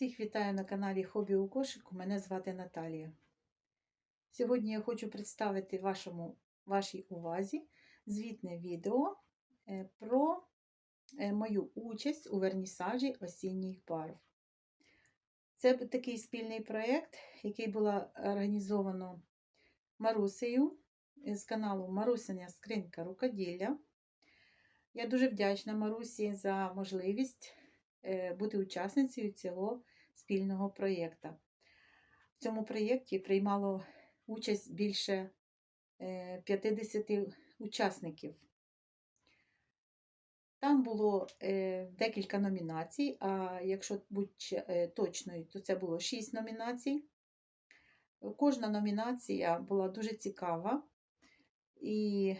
Всіх вітаю на каналі Хобі у кошику. Мене звати Наталія. Сьогодні я хочу представити вашому, вашій увазі звітне відео е, про е, мою участь у вернісажі осінніх барв. Це такий спільний проєкт, який було організовано Марусею з каналу Марусиня Скринька Рукоділля. Я дуже вдячна Марусі за можливість е, бути учасницею цього спільного проєкту. В цьому проєкті приймало участь більше е, 50 учасників. Там було е, декілька номінацій, а якщо бути е, точною, то це було 6 номінацій. Кожна номінація була дуже цікава і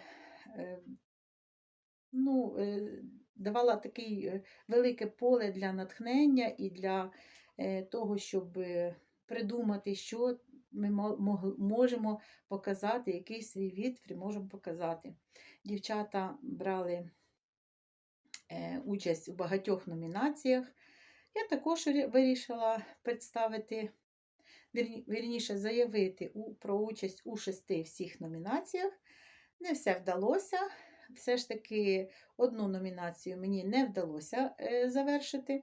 е, ну, е, давала таке велике поле для натхнення і для е, того, щоб е, придумати, що ми можемо показати, який свій відтвір можемо показати. Дівчата брали е, участь у багатьох номінаціях. Я також вирішила представити, вірніше заявити про участь у шести всіх номінаціях. Не все вдалося. Все ж таки одну номінацію мені не вдалося е, завершити.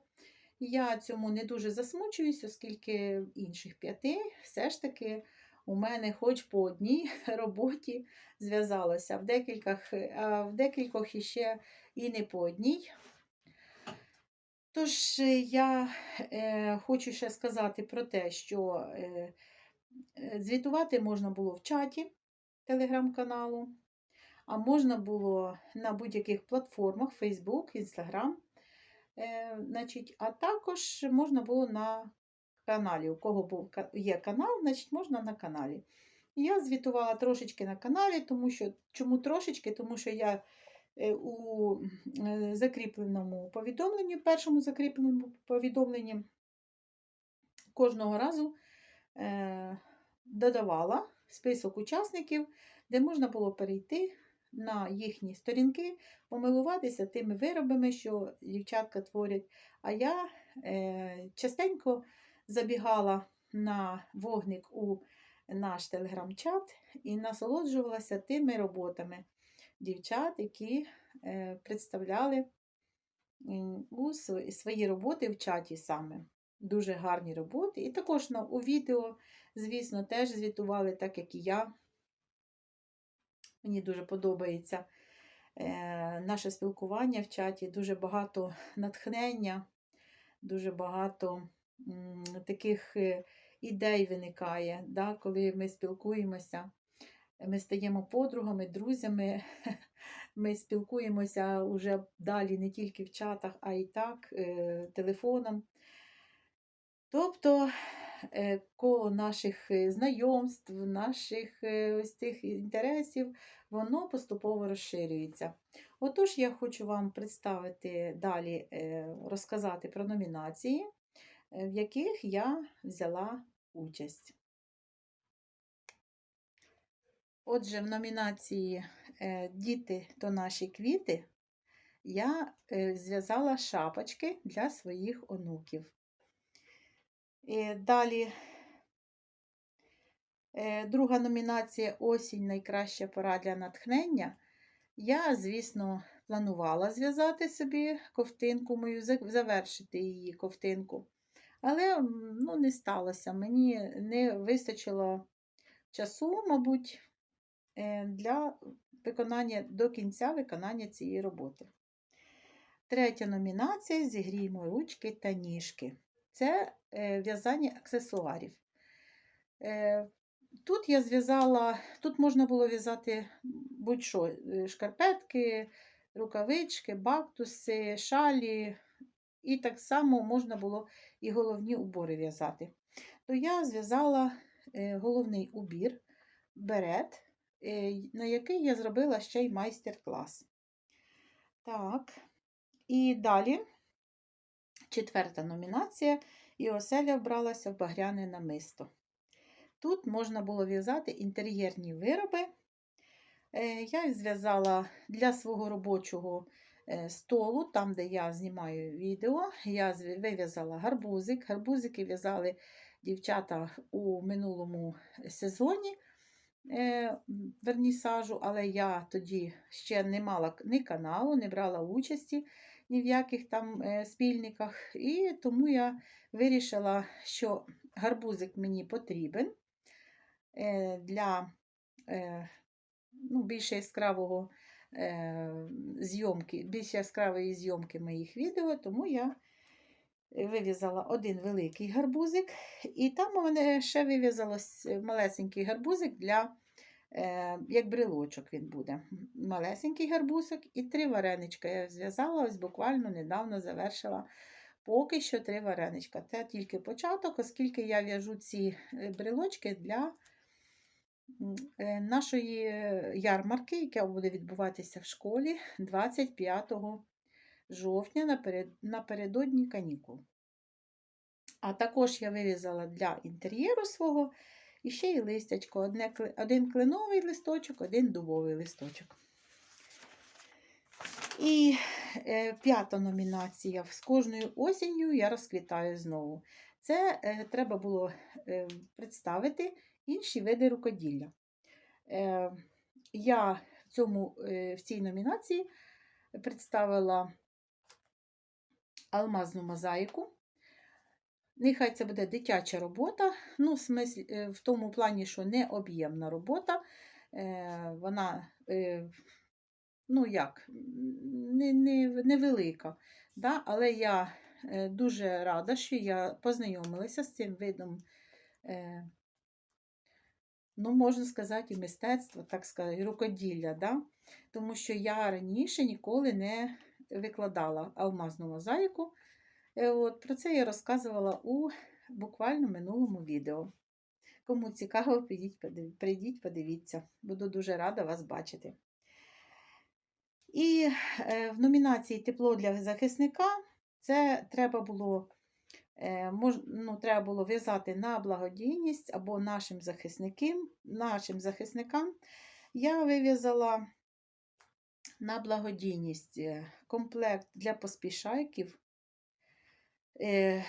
Я цьому не дуже засмучуюсь, оскільки інших п'яти все ж таки у мене хоч по одній роботі зв'язалося, в декількох, а в декількох іще і не по одній. Тож е, я е, хочу ще сказати про те, що е, е, звітувати можна було в чаті телеграм-каналу, а можна було на будь-яких платформах Facebook, Instagram. Е, значить, а також можна було на каналі. У кого був, є канал, значить можна на каналі. Я звітувала трошечки на каналі, тому що чому трошечки? Тому що я е, у е, закріпленому повідомленні, першому закріпленому повідомленні кожного разу додавала список учасників, де можна було перейти на їхні сторінки, помилуватися тими виробами, що дівчатка творять. А я е, частенько забігала на вогник у наш телеграм-чат і насолоджувалася тими роботами дівчат, які е, представляли у св- свої роботи в чаті саме. Дуже гарні роботи. І також на, у відео, звісно, теж звітували, так як і я. Мені дуже подобається е, наше спілкування в чаті, дуже багато натхнення, дуже багато таких е, ідей виникає, да, коли ми спілкуємося. Ми стаємо подругами, друзями, ми спілкуємося вже далі не тільки в чатах, а й так, е, телефоном. Тобто коло наших е, знайомств, наших е, ось тих інтересів, воно поступово розширюється. Отож, я хочу вам представити далі, е, розказати про номінації, е, в яких я взяла участь. Отже, в номінації е, Діти то наші квіти я е, зв'язала шапочки для своїх онуків. І далі е, друга номінація Осінь найкраща пора для натхнення. Я, звісно, планувала зв'язати собі ковтинку мою, завершити її ковтинку. Але ну, не сталося. Мені не вистачило часу, мабуть, е, для виконання до кінця виконання цієї роботи. Третя номінація Зігріємо ручки та ніжки. Це е, в'язання аксесуарів. Е, Тут я зв'язала, тут можна було в'язати будь-що: е, шкарпетки, рукавички, бактуси, шалі, і так само можна було і головні убори в'язати. То я зв'язала головний убір, берет, на який я зробила ще й майстер-клас. Так, і далі четверта номінація. І оселя вбралася в багряне намисто. Тут можна було в'язати інтер'єрні вироби. Е, Я зв'язала для свого робочого е, столу, там, де я знімаю відео, я вив'язала гарбузик. Гарбузики в'язали дівчата у минулому сезоні е, вернісажу, але я тоді ще не мала ні каналу, не брала участі ні в яких там е, спільниках. І тому я вирішила, що гарбузик мені потрібен е, для е, ну, більш яскравого зйомки, більш яскравої зйомки моїх відео, тому я вив'язала один великий гарбузик, і там у мене ще вив'язалось малесенький гарбузик для, як брелочок він буде. Малесенький гарбузик і три вареничка. Я зв'язала, ось буквально недавно завершила поки що три вареничка. Це тільки початок, оскільки я в'яжу ці е, брелочки для е, нашої е, ярмарки, яка буде відбуватися в школі 25 жовтня напередодні канікул. А також я вирізала для інтер'єру свого і ще й листячко. Одне, один клиновий листочок, один дубовий листочок. І е, п'ята номінація. З кожною осінню я розквітаю знову. Це е, треба було е, представити інші види рукоділля. Е, я в, цьому, е, в цій номінації представила алмазну мозаїку. Нехай це буде дитяча робота, ну, в, смислі, е, в тому плані, що не об'ємна робота. Е, Вона, е, ну як, не, не, невелика. Да? Але я дуже рада, що я познайомилася з цим видом, ну, можна сказати, і мистецтва, так сказати, рукоділля. Да? Тому що я раніше ніколи не викладала алмазну мозаїку. Е, От, Про це я розказувала у буквально минулому відео. Кому цікаво, прийдіть, подивіться. Буду дуже рада вас бачити. І е, в номінації Тепло для захисника це треба було, е, ну, треба було в'язати на благодійність або нашим захисникам. Нашим захисникам я вив'язала на благодійність комплект для поспішайків. Е,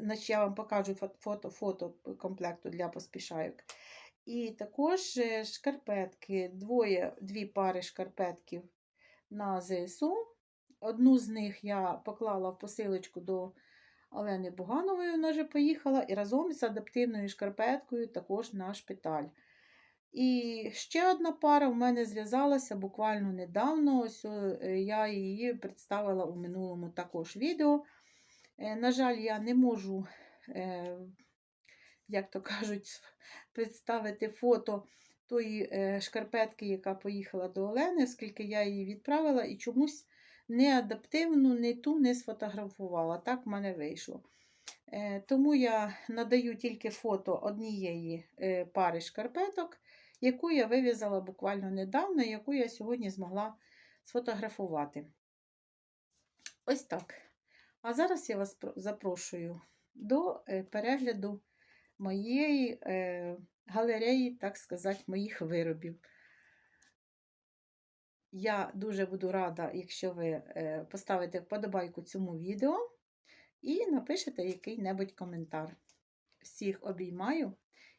значить, я вам покажу фото, фото, комплекту для поспішайок. І також е, шкарпетки, двоє, дві пари шкарпетків на ЗСУ. Одну з них я поклала в посилочку до Олени Буганової, вона вже поїхала, і разом з адаптивною шкарпеткою також на шпиталь. І ще одна пара в мене зв'язалася буквально недавно. Ось е, я її представила у минулому також відео. Е, На жаль, я не можу, е, як то кажуть, представити фото тої е, шкарпетки, яка поїхала до Олени, оскільки я її відправила і чомусь не адаптивну, не ту не сфотографувала. Так в мене вийшло. Е, Тому я надаю тільки фото однієї е, пари шкарпеток, яку я вив'язала буквально недавно, яку я сьогодні змогла сфотографувати. Ось так. А зараз я вас запрошую до е, перегляду моєї е, галереї, так сказати, моїх виробів. Я дуже буду рада, якщо ви е, поставите вподобайку цьому відео і напишете який-небудь коментар. Всіх обіймаю,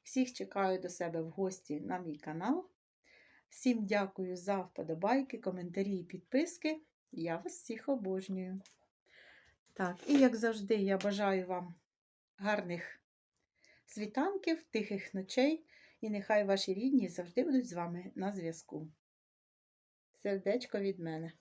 всіх чекаю до себе в гості на мій канал. Всім дякую за вподобайки, коментарі і підписки. Я вас всіх обожнюю. Так, і як завжди, я бажаю вам гарних світанків, тихих ночей, і нехай ваші рідні завжди будуть з вами на зв'язку. Сердечко від мене.